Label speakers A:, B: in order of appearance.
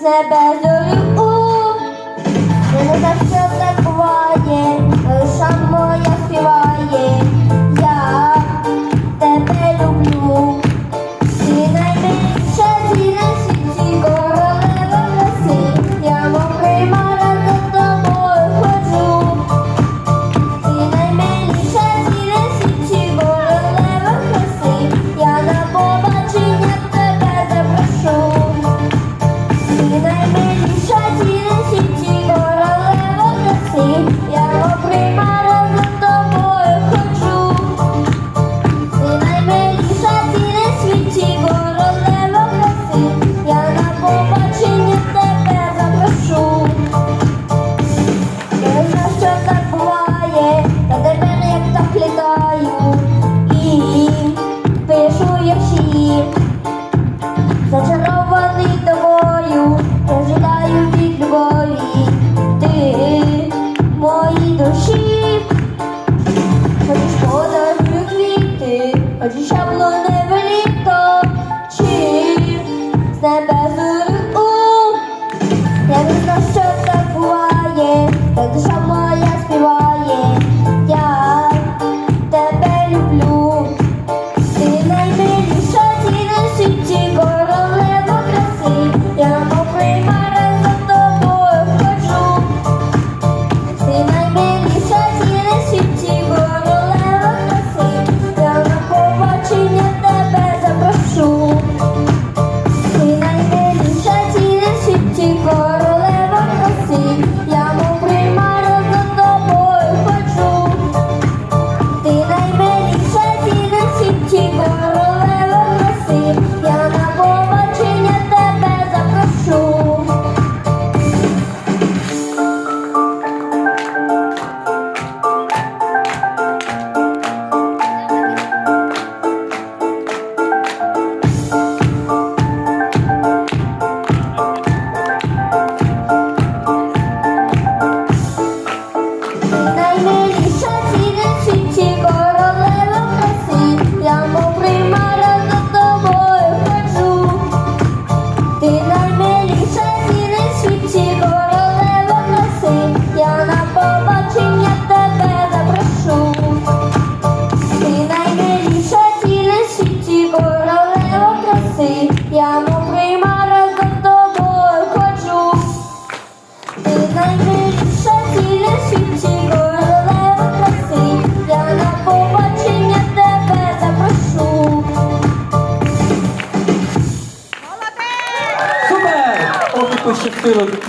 A: себе долю, не завжди. вірші, зачарований тобою, ожидаю від любові, ти мої душі, хочеш подарую квіти, хочеш шаблоневе літо, чи з тебе зору, я не знаю, що
B: 对了，